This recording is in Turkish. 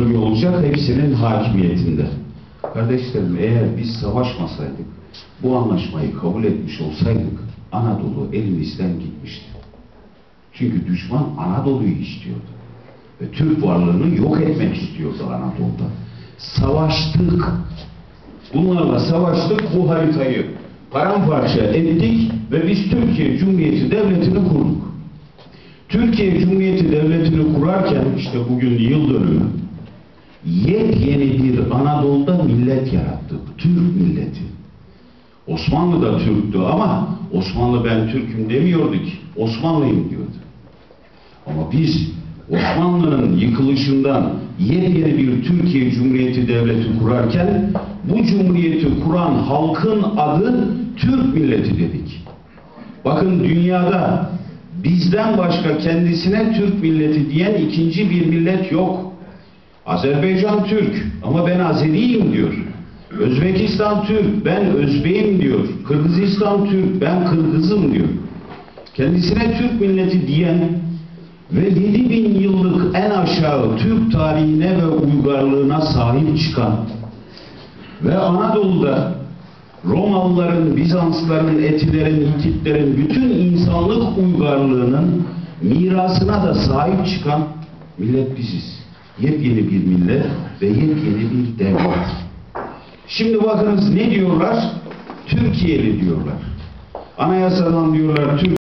bölge olacak hepsinin hakimiyetinde. Kardeşlerim eğer biz savaşmasaydık, bu anlaşmayı kabul etmiş olsaydık Anadolu elimizden gitmişti. Çünkü düşman Anadolu'yu istiyordu. Ve Türk varlığını yok etmek istiyordu Anadolu'da. Savaştık. Bunlarla savaştık bu haritayı paramparça ettik ve biz Türkiye Cumhuriyeti Devleti'ni kurduk. Türkiye Cumhuriyeti Devleti'ni kurarken işte bugün yıl dönümü yepyeni bir Anadolu'da millet yarattık. Türk milleti. Osmanlı da Türktü ama Osmanlı ben Türk'üm demiyordu ki. Osmanlıyım diyordu. Ama biz Osmanlı'nın yıkılışından yepyeni bir Türkiye Cumhuriyeti Devleti kurarken bu cumhuriyeti kuran halkın adı Türk milleti dedik. Bakın dünyada bizden başka kendisine Türk milleti diyen ikinci bir millet yok. Azerbaycan Türk ama ben Azeriyim diyor. Özbekistan Türk, ben Özbeyim diyor. Kırgızistan Türk, ben Kırgızım diyor. Kendisine Türk milleti diyen ve 7000 yıllık en aşağı Türk tarihine ve uygarlığına sahip çıkan ve Anadolu'da Romalıların, Bizansların, Etilerin, Hititlerin bütün insanlık uygarlığının mirasına da sahip çıkan millet biziz. Yepyeni bir millet ve yepyeni bir devlet. Şimdi bakınız ne diyorlar? Türkiye'li diyorlar. Anayasadan diyorlar Türk